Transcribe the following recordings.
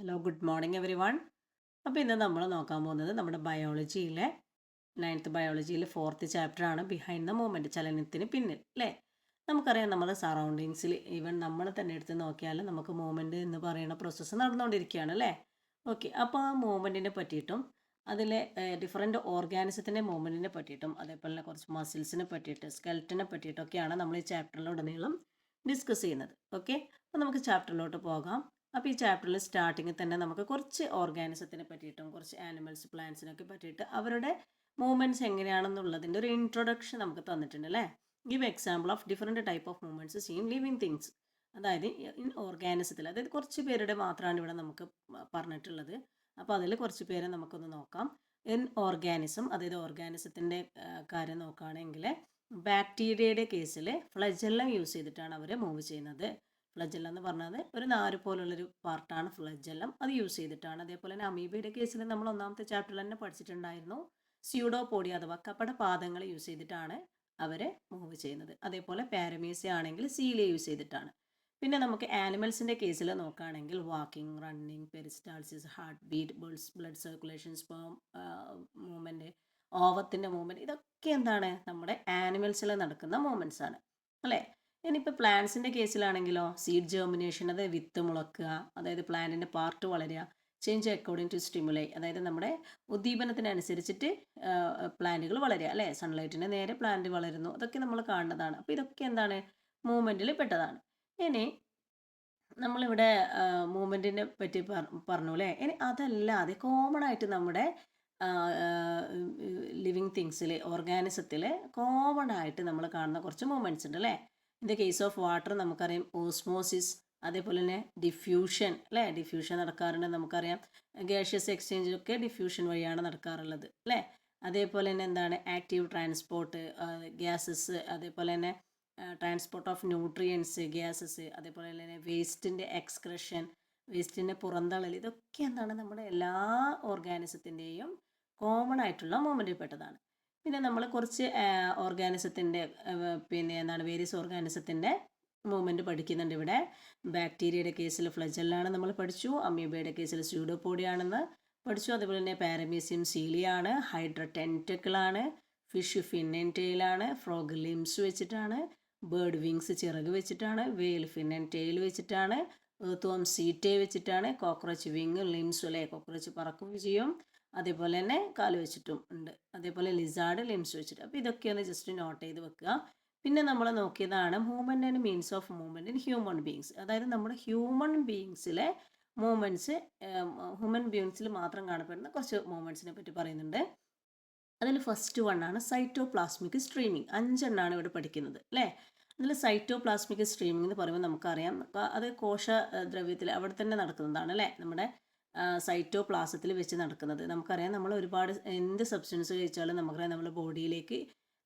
Hello good morning everyone അപ്പോൾ ഇന്ന് നമ്മൾ നോക്കാൻ പോകുന്നത് നമ്മുടെ ബയോളജിയിലെ നയൻത്ത് ബയോളജിയിലെ ഫോർത്ത് ചാപ്റ്റർ ആണ് ബിഹൈൻഡ് ദ മൂമെന്റ് ചലനത്തിന് പിന്നിൽ അല്ലേ നമുക്കറിയാം നമ്മുടെ സറൗണ്ടിങ്സിൽ ഈവൻ നമ്മൾ തന്നെ എടുത്ത് നോക്കിയാൽ നമുക്ക് മൂവ്മെന്റ് എന്ന് പറയുന്ന പ്രോസസ്സ് നടന്നുകൊണ്ടിരിക്കുകയാണ് അല്ലേ ഓക്കെ അപ്പോൾ ആ മൂവ്മെന്റിനെ പറ്റിയിട്ടും അതിലെ ഡിഫറെന്റ് ഓർഗാനിസത്തിന്റെ മൂവ്മെന്റിനെ പറ്റിയിട്ടും അതേപോലെ തന്നെ കുറച്ച് മസിൽസിനെ പറ്റിയിട്ട് സ്കെൽറ്റിനെ പറ്റിയിട്ടൊക്കെയാണ് നമ്മൾ ഈ ചാപ്റ്ററിലുടനീളം ഡിസ്കസ് ചെയ്യുന്നത്. ഓക്കെ അപ്പോൾ നമുക്ക് ചാപ്റ്ററിലോട്ട് പോകാം. അപ്പോൾ ഈ ചാപ്റ്ററിൽ സ്റ്റാർട്ടിങ്ങിൽ തന്നെ നമുക്ക് കുറച്ച് ഓർഗാനിസത്തിനെ പറ്റിയിട്ടും കുറച്ച് ആനിമൽസ് പ്ലാന്റ്സിനൊക്കെ പറ്റിയിട്ട് അവരുടെ മൂവ്മെന്റ്സ് എങ്ങനെയാണെന്നുള്ളതിന്റെ ഒരു ഇൻട്രൊഡക്ഷൻ നമുക്ക് തന്നിട്ടുണ്ട് അല്ലേ? Give example of different type of movements seen living things അതായത് ഇൻ ഓർഗാനിസത്തിൽ അതായത് കുറച്ച് പേരുടെ മാത്രമാണ് ഇവിടെ നമുക്ക് പറഞ്ഞിട്ടുള്ളത്. അപ്പോൾ അതിൽ കുറച്ച് പേരെ നമുക്കൊന്ന് നോക്കാം. ഇൻ ഓർഗാനിസം അതായത് ഓർഗാനിസത്തിന്റെ കാര്യം നോക്കുകയാണെങ്കിൽ ബാക്ടീരിയയുടെ കേസിൽ ഫ്ലജെല്ലാം യൂസ് ചെയ്തിട്ടാണ് അവർ മൂവ് ചെയ്യുന്നത്. ഫ്ലജെല്ലം എന്ന് പറഞ്ഞത് ഒരു നാര് പോലുള്ളൊരു പാർട്ടാണ് ഫ്ലജെല്ലം അത് യൂസ് ചെയ്തിട്ടാണ്. അതേപോലെ തന്നെ അമീബയുടെ കേസിൽ നമ്മൾ ഒന്നാമത്തെ ചാപ്റ്ററിൽ തന്നെ പഠിച്ചിട്ടുണ്ടായിരുന്നു. സ്യൂഡോപോഡി അഥവാ കപ്പട പാദങ്ങൾ യൂസ് ചെയ്തിട്ടാണ് അവരെ മൂവ് ചെയ്യുന്നത്. അതേപോലെ പാരമീസ ആണെങ്കിൽ സീലിയ യൂസ് ചെയ്തിട്ടാണ്. പിന്നെ നമുക്ക് ആനിമൽസിന്റെ കേസിൽ നോക്കുകയാണെങ്കിൽ walking running peristalsis heartbeat pulse blood circulation sperm movement ഓവത്തിന്റെ movement ഇതൊക്കെ എന്താണ്? നമ്മുടെ ആനിമൽസിൽ നടക്കുന്ന മൂവ്മെന്റ്സ് ആണ് അല്ലേ? ഇനിയിപ്പോൾ പ്ലാന്റ്സിന്റെ കേസിലാണെങ്കിലോ സീഡ് ജേർമിനേഷൻ അതായത് വിത്ത് മുളക്കുക അതായത് പ്ലാന്റിന്റെ പാർട്ട് വളരുക ചേഞ്ച് അക്കോർഡിംഗ് ടു സ്റ്റിമുലൈ അതായത് നമ്മുടെ ഉദ്ദീപനത്തിനനുസരിച്ചിട്ട് പ്ലാന്റുകൾ വളരുക അല്ലേ? സൺലൈറ്റിന് നേരെ പ്ലാന്റ് വളരുന്നു. അതൊക്കെ നമ്മൾ കാണുന്നതാണ്. അപ്പോൾ ഇതൊക്കെ എന്താണ്? മൂവ്മെന്റിൽ പെട്ടതാണ്. ഇനി നമ്മളിവിടെ മൂവ്മെന്റിനെ പറ്റി പറഞ്ഞു അല്ലേ? ഇനി അതല്ലാതെ കോമൺ ആയിട്ട് നമ്മുടെ ലിവിങ് തിങ്സിൽ ഓർഗാനിസത്തിൽ കോമൺ ആയിട്ട് നമ്മൾ കാണുന്ന കുറച്ച് മൂവ്മെന്റ്സ് ഉണ്ട് അല്ലേ? In the case of water നമുക്കറിയാം ഓസ്മോസിസ് അതേപോലെ തന്നെ ഡിഫ്യൂഷൻ അല്ലേ? ഡിഫ്യൂഷൻ നടക്കാറുണ്ട് നമുക്കറിയാം. ഗ്യാഷ്യസ് എക്സ്ചേഞ്ചൊക്കെ ഡിഫ്യൂഷൻ വഴിയാണ് നടക്കാറുള്ളത് അല്ലേ? അതേപോലെ തന്നെ എന്താണ്? ആക്റ്റീവ് ട്രാൻസ്പോർട്ട് ഗ്യാസസ് അതേപോലെ തന്നെ ട്രാൻസ്പോർട്ട് ഓഫ് ന്യൂട്രിയൻസ് ഗ്യാസസ് അതേപോലെ തന്നെ വേസ്റ്റിന്റെ എക്സ്ക്രഷൻ വേസ്റ്റിന്റെ പുറന്തള്ളൽ ഇതൊക്കെ എന്താണ്? നമ്മുടെ എല്ലാ ഓർഗാനിസത്തിന്റെയും കോമൺ ആയിട്ടുള്ള മൂമെന്റിൽ പെട്ടതാണ്. പിന്നെ നമ്മൾ കുറച്ച് ഓർഗാനിസത്തിന്റെ പിന്നെ എന്താണ് വേരിയസ് ഓർഗാനിസത്തിന്റെ മൂവ്മെന്റ് പഠിക്കുന്നുണ്ട് ഇവിടെ. ബാക്ടീരിയയുടെ കേസിൽ ഫ്ലജലാണ് നമ്മൾ പഠിച്ചു അമീബയുടെ കേസിൽ സ്യൂഡോപോഡിയാണെന്ന് പഠിച്ചു അതുപോലെ തന്നെ പാരമീസിയം സീലിയാണ് ഹൈഡ്ര ടെന്റക്കിളാണ് ഫിഷ് ഫിന്നൻ ടെയിലാണ് ഫ്രോഗ് ലിംസ് വെച്ചിട്ടാണ് ബേർഡ് വിങ്സ് ചിറക് വെച്ചിട്ടാണ് വെയിൽ ഫിന്നൻ ടെയിൽ വെച്ചിട്ടാണ് തോം സീറ്റേ വെച്ചിട്ടാണ് കോക്രോച്ച് വിങ് ലിംസ് അല്ലേ കോക്രോച്ച് പറക്കുകയും ചെയ്യും. അതേപോലെ തന്നെ കാൽ വെച്ചിട്ടും ഉണ്ട്. അതേപോലെ ലിസാർഡ് ലിംസ് വെച്ചിട്ട്. അപ്പോൾ ഇതൊക്കെയാണ് ജസ്റ്റ് നോട്ട് ചെയ്ത് വെക്കുക. പിന്നെ നമ്മൾ നോക്കിയതാണ് movement and means of movement in human beings അതായത് നമ്മുടെ ഹ്യൂമൻ ബീങ്സിലെ മൂവ്മെന്റ്സ് ഹ്യൂമൻ ബീങ്സിൽ മാത്രം കാണപ്പെടുന്ന കുറച്ച് മൂവ്മെന്റ്സിനെ പറ്റി പറയുന്നുണ്ട്. അതിൽ ഫസ്റ്റ് വൺ ആണ് സൈറ്റോപ്ലാസ്മിക് സ്ട്രീമിങ് അഞ്ചെണ്ണാണ് ഇവിടെ പഠിക്കുന്നത് അല്ലേ? അതിൽ സൈറ്റോപ്ലാസ്മിക് സ്ട്രീമിംഗ് എന്ന് പറയുമ്പോൾ നമുക്കറിയാം. അത് കോശ ദ്രവ്യത്തിൽ അവിടെ തന്നെ നടക്കുന്നതാണ് അല്ലേ? നമ്മുടെ സൈറ്റോപ്ലാസത്തിൽ വെച്ച് നടക്കുന്നത്. നമുക്കറിയാം നമ്മൾ ഒരുപാട് എന്ത് സബ്സ്റ്റൻസ് കഴിച്ചാലും നമുക്കറിയാം നമ്മുടെ ബോഡിയിലേക്ക്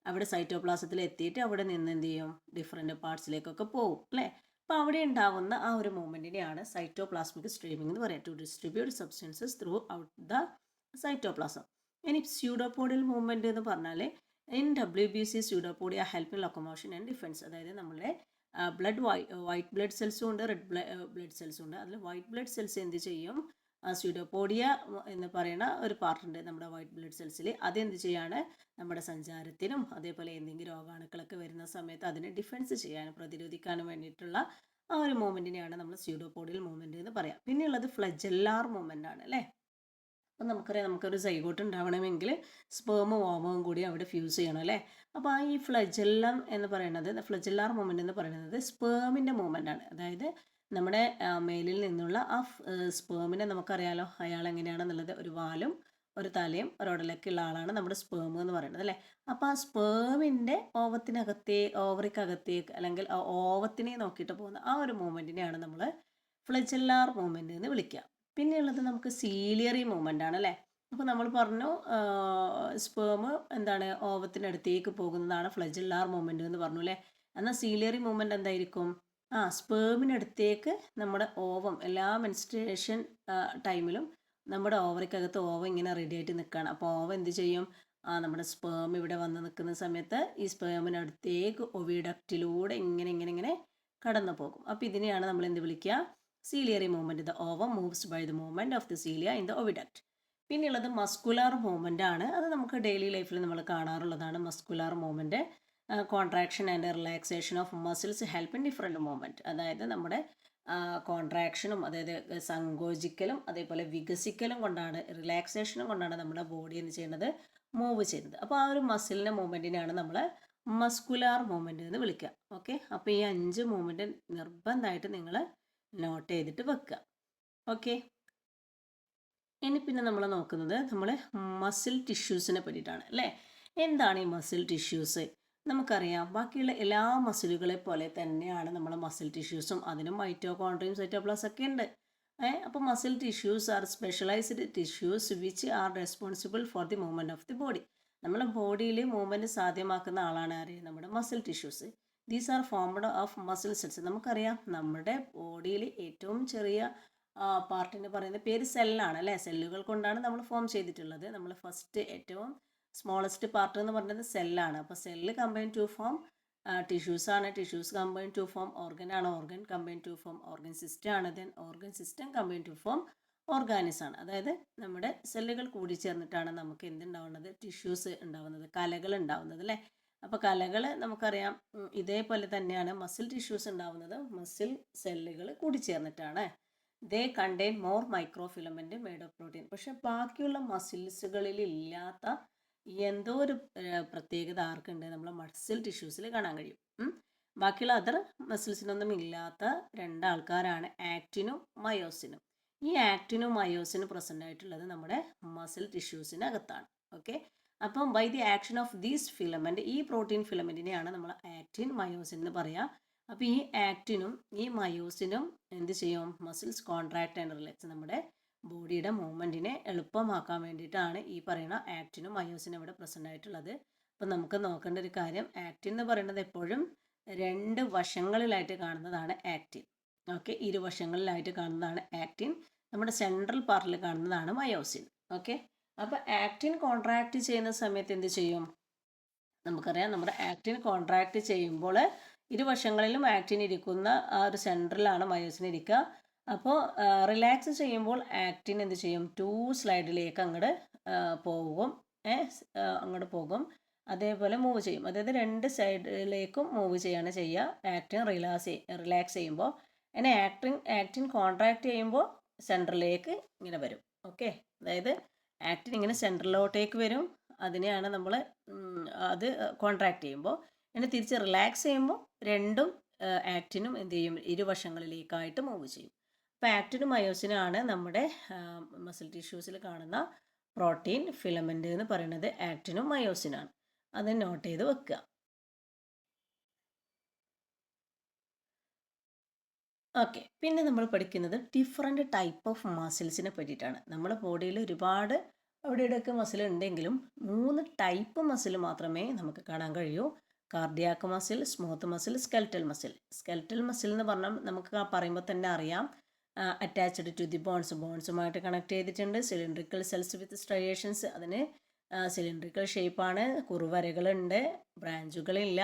അവിടെ സൈറ്റോപ്ലാസത്തിൽ എത്തിയിട്ട് അവിടെ നിന്ന് എന്ത് ചെയ്യും? ഡിഫറെന്റ് പാർട്സിലേക്കൊക്കെ പോകും അല്ലേ? അപ്പോൾ അവിടെ ഉണ്ടാകുന്ന ആ ഒരു മൂവ്മെന്റിനെയാണ് സൈറ്റോപ്ലാസ്മിക് സ്ട്രീമിംഗ് എന്ന് പറയുക. To distribute substances throughout the cytoplasm ഇനി സ്യൂഡോപോഡിയൽ മൂവ്മെന്റ് എന്ന് പറഞ്ഞാൽ in W B C pseudopodia help in locomotion and defence അതായത് നമ്മുടെ ബ്ലഡ് വൈറ്റ് ബ്ലഡ് സെൽസും ഉണ്ട് റെഡ് ബ്ലഡ് സെൽസും ഉണ്ട്. അതിൽ വൈറ്റ് ബ്ലഡ് സെൽസ് എന്ത് ചെയ്യും? സ്യൂഡോപോഡിയ എന്ന് പറയുന്ന ഒരു പാർട്ടുണ്ട് നമ്മുടെ വൈറ്റ് ബ്ലഡ് സെൽസിൽ അതെന്ത് ചെയ്യാണ്? നമ്മുടെ സഞ്ചാരത്തിനും അതേപോലെ എന്തെങ്കിലും രോഗാണുക്കളൊക്കെ വരുന്ന സമയത്ത് അതിനെ ഡിഫെൻസ് ചെയ്യാനും പ്രതിരോധിക്കാനും വേണ്ടിയിട്ടുള്ള ആ ഒരു മൂവ്മെന്റിനെയാണ് നമ്മൾ സ്യൂഡോപോഡിയൽ മൂവ്മെന്റ് എന്ന് പറയാം. പിന്നെയുള്ളത് ഫ്ലജെല്ലാർ മൂവ്മെന്റ് ആണ് അല്ലേ? അപ്പം നമുക്കറിയാം നമുക്കൊരു സൈഗോട്ട് ഉണ്ടാവണമെങ്കിൽ സ്പേമും ഓമവും കൂടി അവിടെ ഫ്യൂസ് ചെയ്യണം അല്ലേ? അപ്പോൾ ആ ഈ ഫ്ലജെല്ലം എന്ന് പറയുന്നത് ഫ്ലജെല്ലാർ മൂവ്മെന്റ് എന്ന് പറയുന്നത് സ്പേമിന്റെ മൂവ്മെന്റ് ആണ്. അതായത് നമ്മുടെ മെയിലിൽ നിന്നുള്ള ആ സ്പേമിനെ നമുക്കറിയാലോ അയാൾ എങ്ങനെയാണെന്നുള്ളത്. ഒരു വാലും ഒരു തലയും ഒരൊടലൊക്കെ ഉള്ള ആളാണ് നമ്മുടെ സ്പേം എന്ന് പറയുന്നത് അല്ലേ? അപ്പോൾ ആ സ്പേമിന്റെ ഓവത്തിനകത്തേ ഓവറിക്കകത്തേക്ക് അല്ലെങ്കിൽ ആ ഓവത്തിനെ നോക്കിയിട്ട് പോകുന്ന ആ ഒരു മൂവ്മെന്റിനെയാണ് നമ്മൾ ഫ്ലജല്ലാർ മൂമെന്റ് എന്ന് വിളിക്കുക. പിന്നെയുള്ളത് നമുക്ക് സീലിയറി മൂവ്മെന്റ് ആണ് അല്ലേ? അപ്പോൾ നമ്മൾ പറഞ്ഞു സ്പേം എന്താണ് ഓവത്തിനടുത്തേക്ക് പോകുന്നതാണ് ഫ്ലജല്ലാർ മൂവ്മെന്റ് എന്ന് പറഞ്ഞു അല്ലേ? എന്നാൽ സീലിയറി മൂവ്മെന്റ് എന്തായിരിക്കും? ആ സ്പേമിനടുത്തേക്ക് നമ്മുടെ ഓവം എല്ലാ മെൻസ്ട്രേഷൻ ടൈമിലും നമ്മുടെ ഓവറിക്കകത്ത് ഓവം ഇങ്ങനെ റെഡി ആയിട്ട് നിൽക്കുകയാണ് അപ്പോൾ ഓവം എന്ത് ചെയ്യും? ആ നമ്മുടെ സ്പേം ഇവിടെ വന്ന് നിൽക്കുന്ന സമയത്ത് ഈ സ്പേമിനടുത്തേക്ക് ഒവിഡക്റ്റിലൂടെ ഇങ്ങനെ ഇങ്ങനെ ഇങ്ങനെ കടന്നു പോകും അപ്പോൾ ഇതിനെയാണ് നമ്മൾ എന്ത് വിളിക്കുക ciliary movement the ovum moves by the movement of the cilia in the oviduct പിന്നെയുള്ളത് മസ്കുലാർ മൂവ്മെന്റ് ആണ്. അത് നമുക്ക് ഡെയിലി ലൈഫിൽ നമ്മൾ കാണാറുള്ളതാണ് muscular movement contraction and relaxation of muscles help in different movement അതായത് നമ്മുടെ കോൺട്രാക്ഷനും അതായത് സങ്കോചിക്കലും അതേപോലെ വികസിക്കലും കൊണ്ടാണ് റിലാക്സേഷനും കൊണ്ടാണ് നമ്മുടെ ബോഡി എന്ന് ചെയ്യുന്നത്? മൂവ് ചെയ്യുന്നത്. അപ്പോൾ ആ ഒരു മസിലിന്റെ മൂവ്മെന്റിനെയാണ് നമ്മൾ മസ്കുലാർ മൂവ്മെന്റ് എന്ന് വിളിക്കുക. ഓക്കെ അപ്പോൾ ഈ അഞ്ച് മൂവ്മെന്റ് നിർബന്ധമായിട്ട് നിങ്ങൾ നോട്ട് ചെയ്തിട്ട് വെക്കുക. ഓക്കെ ഇനി പിന്നെ നമ്മൾ നോക്കുന്നത് നമ്മൾ മസിൽ ടിഷ്യൂസിനെ പറ്റിയിട്ടാണ്. അല്ലേ? എന്താണ് ഈ മസിൽ ടിഷ്യൂസ് നമുക്കറിയാം. ബാക്കിയുള്ള എല്ലാ മസിലുകളെ പോലെ തന്നെയാണ് നമ്മുടെ മസിൽ ടിഷ്യൂസും അതിനും മൈറ്റോകോൺട്രിയും സൈറ്റോപ്ലാസ് ഒക്കെ ഉണ്ട്. ഏഹ് അപ്പോൾ muscle tissues are specialised tissues which are responsible for the movement of the body നമ്മുടെ ബോഡിയിൽ മൂവ്മെന്റ് സാധ്യമാക്കുന്ന ആളാണ് ആര്? നമ്മുടെ muscle tissues these are formed of muscle cells നമുക്കറിയാം നമ്മുടെ ബോഡിയിൽ ഏറ്റവും ചെറിയ പാർട്ടിന് പറയുന്ന പേര് സെല്ലാണ് അല്ലേ? സെല്ലുകൾ കൊണ്ടാണ് നമ്മൾ ഫോം ചെയ്തിട്ടുള്ളത്. നമ്മൾ ഫസ്റ്റ് ഏറ്റവും സ്മോളസ്റ്റ് പാർട്ട് എന്ന് പറയുന്നത് സെല്ലാണ് അപ്പോൾ cell combine to form tissues ആണ്. Tissues combine to form organ ആണ് organ combine to form organ system ആണ്. Then organ system combine to form organism ആണ്. അതായത് നമ്മുടെ സെല്ലുകൾ കൂടി ചേർന്നിട്ടാണ് നമുക്ക് എന്തുണ്ടാവുന്നത്? ടിഷ്യൂസ് ഉണ്ടാവുന്നത്. കലകൾ ഉണ്ടാവുന്നത് അല്ലേ? അപ്പോൾ കലകൾ നമുക്കറിയാം ഇതേപോലെ തന്നെയാണ് മസിൽ ടിഷ്യൂസ് ഉണ്ടാവുന്നത്. മസിൽ സെല്ലുകൾ കൂടി ചേർന്നിട്ടാണ്. They contain more micro filament made of protein പക്ഷെ ബാക്കിയുള്ള മസിൽസുകളിൽ ഇല്ലാത്ത എന്തോ ഒരു പ്രത്യേകത ആർക്കുണ്ട്. നമ്മളെ മസിൽ ടിഷ്യൂസിൽ കാണാൻ കഴിയും. ബാക്കിയുള്ള അതർ മസിൽസിനൊന്നും ഇല്ലാത്ത രണ്ടാൾക്കാരാണ് ആക്റ്റിനും മയോസിനും ഈ ആക്റ്റിനും മയോസിനും പ്രസന്റ് ആയിട്ടുള്ളത് നമ്മുടെ മസിൽ ടിഷ്യൂസിനകത്താണ് ഓക്കെ അപ്പം by the action of these filament ഈ പ്രോട്ടീൻ ഫിലമെന്റിനെയാണ് നമ്മൾ ആക്റ്റിൻ മയോസിൻ എന്ന് പറയുക അപ്പോൾ ഈ ആക്റ്റിനും ഈ മയോസിനും എന്ത് ചെയ്യും? മസിൽസ് കോൺട്രാക്ട് ആൻഡ് റിലാക്സ് നമ്മുടെ ബോഡിയുടെ മൂവ്മെന്റിനെ എളുപ്പമാക്കാൻ വേണ്ടിയിട്ടാണ് ഈ പറയുന്ന ആക്റ്റിനും മയോസിനും ഇവിടെ പ്രസന്റ് ആയിട്ടുള്ളത്. അപ്പം നമുക്ക് നോക്കേണ്ട ഒരു കാര്യം ആക്റ്റിൻ എന്ന് പറയുന്നത് എപ്പോഴും രണ്ട് വശങ്ങളിലായിട്ട് കാണുന്നതാണ് ആക്റ്റിൻ ഓക്കെ ഇരുവശങ്ങളിലായിട്ട് കാണുന്നതാണ് ആക്റ്റിൻ നമ്മുടെ സെൻട്രൽ പാർട്ടിൽ കാണുന്നതാണ് മയോസിൻ. ഓക്കെ അപ്പോൾ ആക്റ്റിൻ കോൺട്രാക്ട് ചെയ്യുന്ന സമയത്ത് എന്ത് ചെയ്യും? നമുക്കറിയാം നമ്മുടെ ആക്റ്റിൻ കോൺട്രാക്ട് ചെയ്യുമ്പോൾ ഇരുവശങ്ങളിലും ആക്റ്റിൻ ഇരിക്കുന്ന ആ ഒരു സെൻട്രലാണ് മയോസിൻ ഇരിക്കുക. അപ്പോൾ റിലാക്സ് ചെയ്യുമ്പോൾ ആക്റ്റിൻ എന്ത് ചെയ്യും? ടു സ്ലൈഡിലേക്ക് അങ്ങോട്ട് പോകും. അങ്ങോട്ട് പോകും. അതേപോലെ മൂവ് ചെയ്യും. അതായത് രണ്ട് സൈഡിലേക്കും മൂവ് ചെയ്യാണ് ചെയ്യുക ആക്റ്റിൻ റിലാക്സ് റിലാക്സ് ചെയ്യുമ്പോൾ ഇനി ആക്ടിൻ ആക്റ്റിൻ കോൺട്രാക്ട് ചെയ്യുമ്പോൾ സെന്ററിലേക്ക് ഇങ്ങനെ വരും. ഓക്കെ അതായത് ആക്റ്റിൻ ഇങ്ങനെ സെന്ററിലോട്ടേക്ക് വരും. അതിനെയാണ് നമ്മൾ അത് കോൺട്രാക്ട് ചെയ്യുമ്പോൾ ഇനി തിരിച്ച് റിലാക്സ് ചെയ്യുമ്പോൾ രണ്ടും ആക്റ്റിനും എന്ത് ചെയ്യും? ഇരുവശങ്ങളിലേക്കായിട്ട് മൂവ് ചെയ്യും. അപ്പോൾ മയോസിനും ആണ് നമ്മുടെ മസിൽ ടിഷ്യൂസിൽ കാണുന്ന പ്രോട്ടീൻ ഫിലമെന്റ് എന്ന് പറയുന്നത് ആക്റ്റിനും മയോസിനാണ്. അത് നോട്ട് ചെയ്ത് വെക്കുക. ഓക്കെ. പിന്നെ നമ്മൾ പഠിക്കുന്നത് ഡിഫറെന്റ് ടൈപ്പ് ഓഫ് മസിൽസിനെ പറ്റിയിട്ടാണ്. നമ്മുടെ ബോഡിയിൽ ഒരുപാട് അവിടെ ഇവിടെയൊക്കെ മസിൽ ഉണ്ടെങ്കിലും മൂന്ന് ടൈപ്പ് മസിൽ മാത്രമേ നമുക്ക് കാണാൻ കഴിയൂ. Cardiac muscle smooth muscle skeletal muscle skeletal muscle എന്ന് പറഞ്ഞാൽ നമുക്ക് പറയുമ്പോൾ തന്നെ അറിയാം. അറ്റാച്ച്ഡ് ടു ദി ബോൺസ് ബോൺസുമായിട്ട് കണക്ട് ചെയ്തിട്ടുണ്ട്. സിലിണ്ട്രിക്കൽ സെൽസ് വിത്ത് സ്ട്രയേഷൻസ് അതിന് സിലിണ്ട്രിക്കൽ ഷേപ്പാണ് കുറുവരകളുണ്ട്. ബ്രാഞ്ചുകളില്ല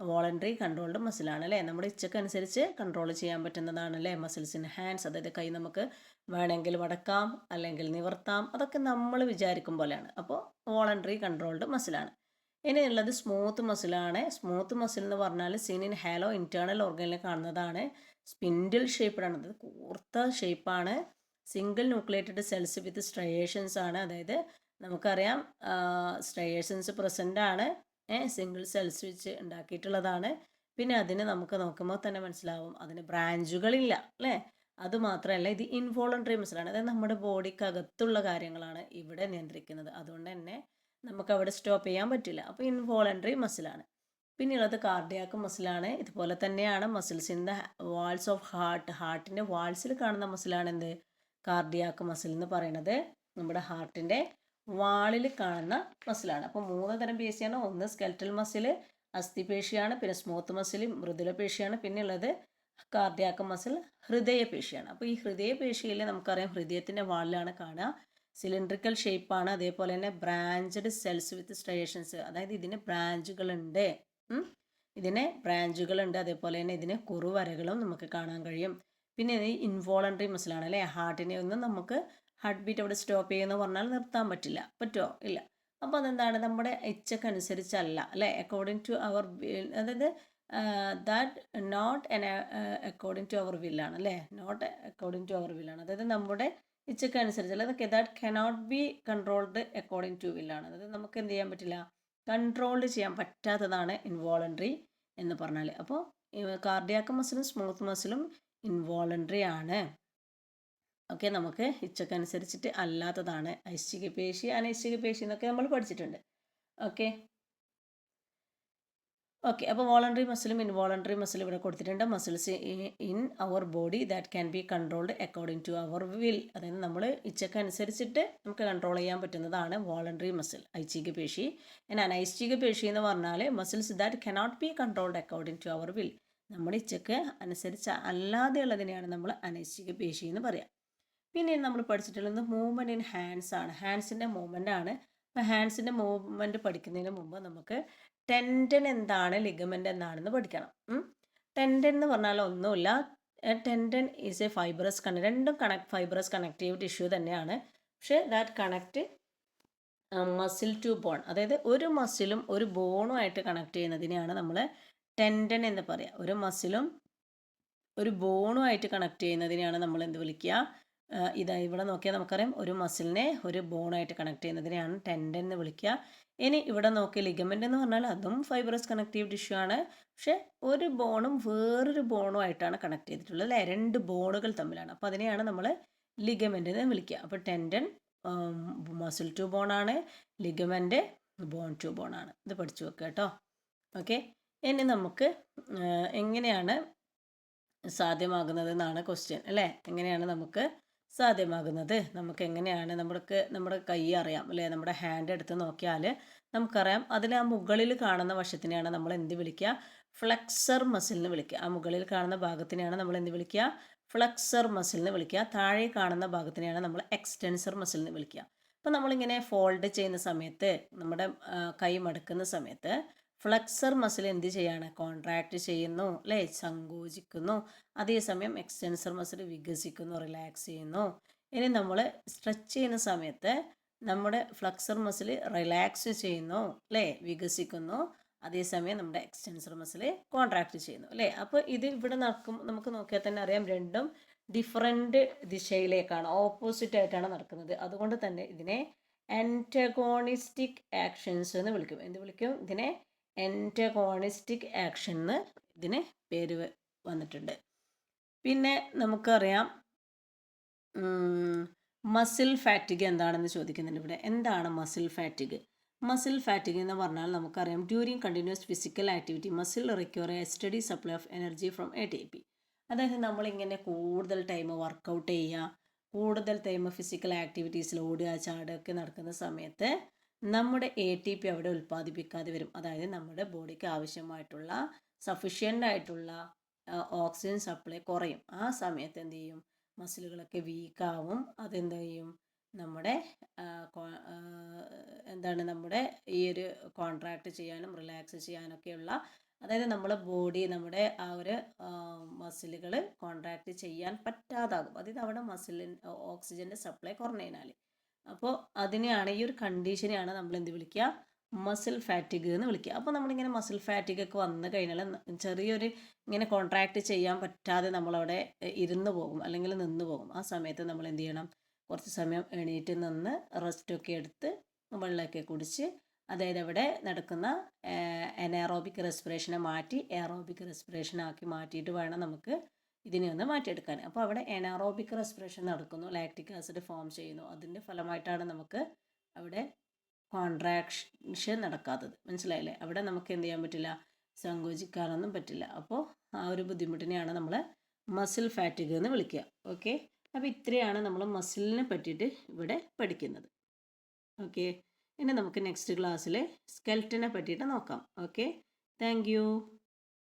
വോളണ്ടറി കൺട്രോൾഡ് മസിലാണ് അല്ലേ? നമ്മുടെ ഇച്ചക്കനുസരിച്ച് കൺട്രോൾ ചെയ്യാൻ പറ്റുന്നതാണ് അല്ലേ? ഇൻ ഹാൻഡ്സ് അതായത് കൈ നമുക്ക് വേണമെങ്കിൽ വടക്കാം അല്ലെങ്കിൽ നിവർത്താം. അതൊക്കെ നമ്മൾ വിചാരിക്കും പോലെയാണ്. അപ്പോൾ വോളണ്ടറി കൺട്രോൾഡ് മസിലാണ് ഇനിയുള്ളത് സ്മൂത്ത് മസിലാണ് സ്മൂത്ത് മസിൽ എന്ന് പറഞ്ഞാൽ സീൻ ഇൻ ഹാലോ ഇന്റേർണൽ ഓർഗനിൽ കാണുന്നതാണ്. സ്പിൻഡിൽ ഷേപ്പ്ഡാണ് അത് കൂർത്ത ഷേപ്പാണ്. Single nucleated cells with striations ആണ്. അതായത് നമുക്കറിയാം സ്ട്രയേഷൻസ് പ്രസന്റ് ആണ്. സിംഗിൾ സെൽസ് വെച്ച് ഉണ്ടാക്കിയിട്ടുള്ളതാണ്. പിന്നെ അതിന് നമുക്ക് നോക്കുമ്പോൾ തന്നെ മനസ്സിലാവും അതിന് ബ്രാഞ്ചുകളില്ല അല്ലേ? അതുമാത്രമല്ല ഇത് ഇൻവോളണ്ടറി മസിലാണ് അതായത് നമ്മുടെ ബോഡിക്കകത്തുള്ള കാര്യങ്ങളാണ് ഇവിടെ നിയന്ത്രിക്കുന്നത്. അതുകൊണ്ട് തന്നെ നമുക്ക് അവിടെ സ്റ്റോപ്പ് ചെയ്യാൻ പറ്റില്ല. അപ്പോൾ ഇൻവോളണ്ടറി മസിലാണ് പിന്നെയുള്ളത് കാർഡിയാക്ക് മസിലാണ് ഇതുപോലെ തന്നെയാണ് muscles in the walls of heart ഹാർട്ടിന്റെ വാൾസിൽ കാണുന്ന മസിലാണ് എന്ത്? കാർഡിയാക്ക് മസിൽ എന്ന് പറയുന്നത് നമ്മുടെ ഹാർട്ടിന്റെ വാളിൽ കാണുന്ന മസിലാണ് അപ്പോൾ മൂന്ന് തരം പേശിയാണ് ഒന്ന് സ്കെൽറ്റൽ മസിൽ അസ്ഥിപേശിയാണ് പിന്നെ സ്മൂത്ത് മസിൽ മൃദുലപേശിയാണ് പിന്നെ ഉള്ളത് കാർഡിയാക്ക് മസിൽ ഹൃദയപേശിയാണ് അപ്പോൾ ഈ ഹൃദയപേശിയിൽ നമുക്കറിയാം ഹൃദയത്തിന്റെ വാളിലാണ് കാണുക. സിലിണ്ട്രിക്കൽ ഷേപ്പാണ് അതേപോലെ തന്നെ ബ്രാഞ്ചഡ് സെൽസ് വിത്ത് സ്റ്റേഷൻസ് അതായത് ഇതിന് ബ്രാഞ്ചുകളുണ്ട് ഇതിന് ബ്രാഞ്ചുകളുണ്ട് അതേപോലെ തന്നെ ഇതിന് കുറുവരകളും നമുക്ക് കാണാൻ കഴിയും. പിന്നെ ഇത് ഇൻവോളണ്ടറി മസിലാണ് അല്ലേ? ഹാർട്ടിനെ ഒന്നും നമുക്ക് ഹാർട്ട് ബീറ്റ് അവിടെ സ്റ്റോപ്പ് ചെയ്യുമെന്ന് പറഞ്ഞാൽ നിർത്താൻ പറ്റില്ല. പറ്റുമോ ഇല്ല. അപ്പോൾ അതെന്താണ്? നമ്മുടെ ഇച്ഛക്കനുസരിച്ചല്ല അല്ലേ? അക്കോർഡിംഗ് ടു അവർ അതായത് ദാറ്റ് നോട്ട് എൻ അക്കോർഡിംഗ് ടു അവർ വില്ലാണ് അല്ലേ? നോട്ട് അക്കോർഡിംഗ് ടു അവർ വില്ലാണ് അതായത് നമ്മുടെ ഇച്ഛക്കനുസരിച്ചല്ല അതൊക്കെ that cannot be controlled according to വില്ലാണ് അതായത് നമുക്ക് എന്ത് ചെയ്യാൻ പറ്റില്ല? കൺട്രോൾഡ് ചെയ്യാൻ പറ്റാത്തതാണ് ഇൻവോളണ്ടറി എന്ന് പറഞ്ഞാൽ അപ്പോൾ കാർഡിയാക്ക് മസിലും സ്മൂത്ത് മസിലും ഇൻവോളണ്ടറി ആണ്. ഓക്കെ നമുക്ക് ഇച്ഛക്കനുസരിച്ചിട്ട് അല്ലാത്തതാണ്. ഐശ്ചിക പേശി അനൈശ്ചിക പേശി എന്നൊക്കെ നമ്മൾ പഠിച്ചിട്ടുണ്ട്. ഓക്കെ ഓക്കെ അപ്പോൾ വോളണ്ടറി മസിലും ഇൻവോളണ്ടറി മസിലും ഇവിടെ കൊടുത്തിട്ടുണ്ട്. Muscles in our body that can be controlled according to our will അതായത് നമ്മൾ ഇച്ഛക്കനുസരിച്ചിട്ട് നമുക്ക് കൺട്രോൾ ചെയ്യാൻ പറ്റുന്നതാണ് വോളണ്ടറി മസിൽ ഐച്ഛിക പേശി. ഞാൻ അനൈച്ഛിക പേശി എന്ന് പറഞ്ഞാൽ muscles that cannot be controlled according to our will നമ്മുടെ ഇച്ഛക്ക് അനുസരിച്ച് അല്ലാതെ ഉള്ളതിനെയാണ് നമ്മൾ അനൈച്ഛിക പേശി എന്ന് പറയാം. പിന്നെ നമ്മൾ പഠിച്ചിട്ടുള്ളത് മൂവ്മെന്റ് ഇൻ ഹാൻഡ്സ് ആണ്. ഹാൻഡ്സിന്റെ മൂവ്മെന്റ് ആണ്. അപ്പോൾ ഹാൻഡ്സിന്റെ മൂവ്മെന്റ് പഠിക്കുന്നതിന് മുമ്പ് നമുക്ക് ടെൻഡൻ എന്താണ് ലിഗമെന്റ് എന്താണെന്ന് പഠിക്കണം. ടെൻഡൻ എന്ന് പറഞ്ഞാൽ ഒന്നുമില്ല. ടെൻഡൻ ഈസ് എ ഫൈബറസ് കണ രണ്ടും കണക്ട് ഫൈബറസ് കണക്റ്റീവ് ടിഷ്യൂ തന്നെയാണ്. പക്ഷേ that connect muscle to bone അതായത് ഒരു മസിലും ഒരു ബോണും ആയിട്ട് കണക്ട് ചെയ്യുന്നതിനെയാണ് നമ്മൾ ടെൻഡൻ എന്ന് പറയുക ഒരു മസിലും ഒരു ബോണുമായിട്ട് കണക്ട് ചെയ്യുന്നതിനെയാണ് നമ്മൾ എന്ത് വിളിക്കുക ഇതാ ഇവിടെ നോക്കിയാൽ നമുക്കറിയാം ഒരു മസിലിനെ ഒരു ബോണായിട്ട് കണക്ട് ചെയ്യുന്നതിനെയാണ് ടെൻഡൻ എന്ന് വിളിക്കുക. ഇനി ഇവിടെ നോക്കിയ ലിഗമെന്റ് എന്ന് പറഞ്ഞാൽ അതും ഫൈബറസ് കണക്റ്റീവ് ടിഷ്യൂ ആണ്. പക്ഷേ ഒരു ബോണും വേറൊരു ബോണും ആയിട്ടാണ് കണക്ട് ചെയ്തിട്ടുള്ളത് അല്ലേ? രണ്ട് ബോണുകൾ തമ്മിലാണ്. അപ്പോൾ അതിനെയാണ് നമ്മൾ ലിഗമെന്റ് എന്ന് വിളിക്കുക. അപ്പോൾ ടെൻഡൻ മസിൽ ടു ബോണാണ് ലിഗമെന്റ് ബോൺ ടു ബോണാണ് ഇത് പഠിച്ചു വെക്കുക കേട്ടോ. ഓക്കെ. ഇനി നമുക്ക് എങ്ങനെയാണ് സാധ്യമാകുന്നത് എന്നാണ് ക്വസ്റ്റ്യൻ അല്ലേ? എങ്ങനെയാണ് നമുക്ക് സാധ്യമാകുന്നത്. നമുക്ക് എങ്ങനെയാണ് നമ്മൾക്ക് നമ്മുടെ കൈ അറിയാം അല്ലേ? നമ്മുടെ ഹാൻഡ് എടുത്ത് നോക്കിയാൽ നമുക്കറിയാം. അതിൽ ആ മുകളിൽ കാണുന്ന വശത്തിനെയാണ് നമ്മൾ എന്ത് വിളിക്കുക ഫ്ലെക്സർ മസിലിന് വിളിക്കുക. ആ മുകളിൽ കാണുന്ന ഭാഗത്തിനെയാണ് നമ്മൾ എന്ത് വിളിക്കുക ഫ്ലെക്സർ മസിലിന് വിളിക്കുക. താഴെ കാണുന്ന ഭാഗത്തിനെയാണ് നമ്മൾ എക്സ്റ്റെൻസർ മസിലിന് വിളിക്കുക. അപ്പോൾ നമ്മളിങ്ങനെ ഫോൾഡ് ചെയ്യുന്ന സമയത്ത് നമ്മുടെ കൈ മടക്കുന്ന സമയത്ത് ഫ്ലെക്സർ മസിൽ എന്ത് ചെയ്യാണ്? കോൺട്രാക്ട് ചെയ്യുന്നു അല്ലേ? സങ്കോചിക്കുന്നു. അതേസമയം എക്സ്റ്റെൻസർ മസിൽ വികസിക്കുന്നു റിലാക്സ് ചെയ്യുന്നു. ഇനി നമ്മൾ സ്ട്രെച്ച് ചെയ്യുന്ന സമയത്ത് നമ്മുടെ ഫ്ലെക്സർ മസിൽ റിലാക്സ് ചെയ്യുന്നു അല്ലേ? വികസിക്കുന്നു. അതേസമയം നമ്മുടെ എക്സ്റ്റെൻസർ മസിൽ കോൺട്രാക്ട് ചെയ്യുന്നു അല്ലേ? അപ്പോൾ ഇത് ഇവിടെ നടക്കും നമുക്ക് നോക്കിയാൽ തന്നെ അറിയാം രണ്ടും ഡിഫറെന്റ് ദിശയിലേക്കാണ് ഓപ്പോസിറ്റ് ആയിട്ടാണ് നടക്കുന്നത്. അതുകൊണ്ട് തന്നെ ഇതിനെ ആന്റഗോണിസ്റ്റിക് ആക്ഷൻസ് എന്ന് വിളിക്കും. എന്ത് വിളിക്കും? ഇതിനെ എന്റഗോണിസ്റ്റിക് ആക്ഷൻ എന്ന് ഇതിന് പേര് വന്നിട്ടുണ്ട്. പിന്നെ നമുക്കറിയാം മസിൽ ഫാറ്റിഗ് എന്താണെന്ന് ചോദിക്കുന്നുണ്ട് ഇവിടെ. എന്താണ് മസിൽ ഫാറ്റിഗ് മസിൽ ഫാറ്റിഗ് എന്ന് പറഞ്ഞാൽ നമുക്കറിയാം during continuous physical activity muscle require a steady supply of energy from A T P അതായത് നമ്മളിങ്ങനെ കൂടുതൽ ടൈം വർക്കൗട്ട് ചെയ്യുക കൂടുതൽ ടൈം ഫിസിക്കൽ ആക്ടിവിറ്റീസിൽ ഓടുക ചാടുക ഒക്കെ നടക്കുന്ന സമയത്ത് നമ്മുടെ എ ടി പി അവിടെ ഉൽപ്പാദിപ്പിക്കാതെ വരും. അതായത് നമ്മുടെ ബോഡിക്ക് ആവശ്യമായിട്ടുള്ള സഫിഷ്യന്റ് ആയിട്ടുള്ള ഓക്സിജൻ സപ്ലൈ കുറയും. ആ സമയത്ത് എന്ത് ചെയ്യും? മസിലുകളൊക്കെ വീക്കാവും അതെന്ത് ചെയ്യും? നമ്മുടെ എന്താണ് നമ്മുടെ ഈ ഒരു കോൺട്രാക്ട് ചെയ്യാനും റിലാക്സ് ചെയ്യാനൊക്കെയുള്ള അതായത് നമ്മുടെ ബോഡി നമ്മുടെ ആ ഒരു മസിലുകൾ കോൺട്രാക്ട് ചെയ്യാൻ പറ്റാതാകും. അതായത് അവിടെ മസിലിൻ ഓക്സിജന്റെ സപ്ലൈ കുറഞ്ഞതിനാൽ അപ്പോൾ അതിനെയാണ് ഈ ഒരു കണ്ടീഷനെയാണ് നമ്മൾ എന്ത് വിളിക്കുക? മസിൽ ഫാറ്റിഗ് എന്ന് വിളിക്കുക. അപ്പോൾ നമ്മളിങ്ങനെ മസിൽ ഫാറ്റിഗ് ഒക്കെ വന്നു കഴിഞ്ഞാൽ ചെറിയൊരു ഇങ്ങനെ കോൺട്രാക്ട് ചെയ്യാൻ പറ്റാതെ നമ്മളവിടെ ഇരുന്ന് പോകും. അല്ലെങ്കിൽ നിന്ന് പോകും. ആ സമയത്ത് നമ്മൾ എന്ത് ചെയ്യണം? കുറച്ച് സമയം എണീറ്റ് നിന്ന് റെസ്റ്റൊക്കെ എടുത്ത് വെള്ളമൊക്കെ കുടിച്ച് അതായത് അവിടെ നടക്കുന്ന എനറോബിക് റെസ്പിറേഷനെ മാറ്റി എയറോബിക് റെസ്പിറേഷനാക്കി മാറ്റിയിട്ട് വേണം നമുക്ക് ഇതിനെ ഒന്ന് മാറ്റിയെടുക്കാൻ. അപ്പോൾ അവിടെ എനാറോബിക് റെസ്പിറേഷൻ നടക്കുന്നു. ലാക്റ്റിക് ആസിഡ് ഫോം ചെയ്യുന്നു. അതിന്റെ ഫലമായിട്ടാണ് നമുക്ക് അവിടെ കോൺട്രാക്ഷൻ നടക്കാത്തത്. മനസ്സിലായില്ലേ? അവിടെ നമുക്ക് എന്ത് ചെയ്യാൻ പറ്റില്ല? സങ്കോചിക്കാനൊന്നും പറ്റില്ല. അപ്പോൾ ആ ഒരു ബുദ്ധിമുട്ടിനെയാണ് നമ്മൾ മസിൽ ഫാറ്റിക് എന്ന് വിളിക്കുക. ഓക്കെ അപ്പോൾ ഇത്രയാണ് നമ്മൾ മസിലിനെ പറ്റിയിട്ട് ഇവിടെ പഠിക്കുന്നത്. ഓക്കെ ഇനി നമുക്ക് നെക്സ്റ്റ് ക്ലാസ്സിൽ സ്കെൽറ്റിനെ പറ്റിയിട്ട് നോക്കാം. Okay thank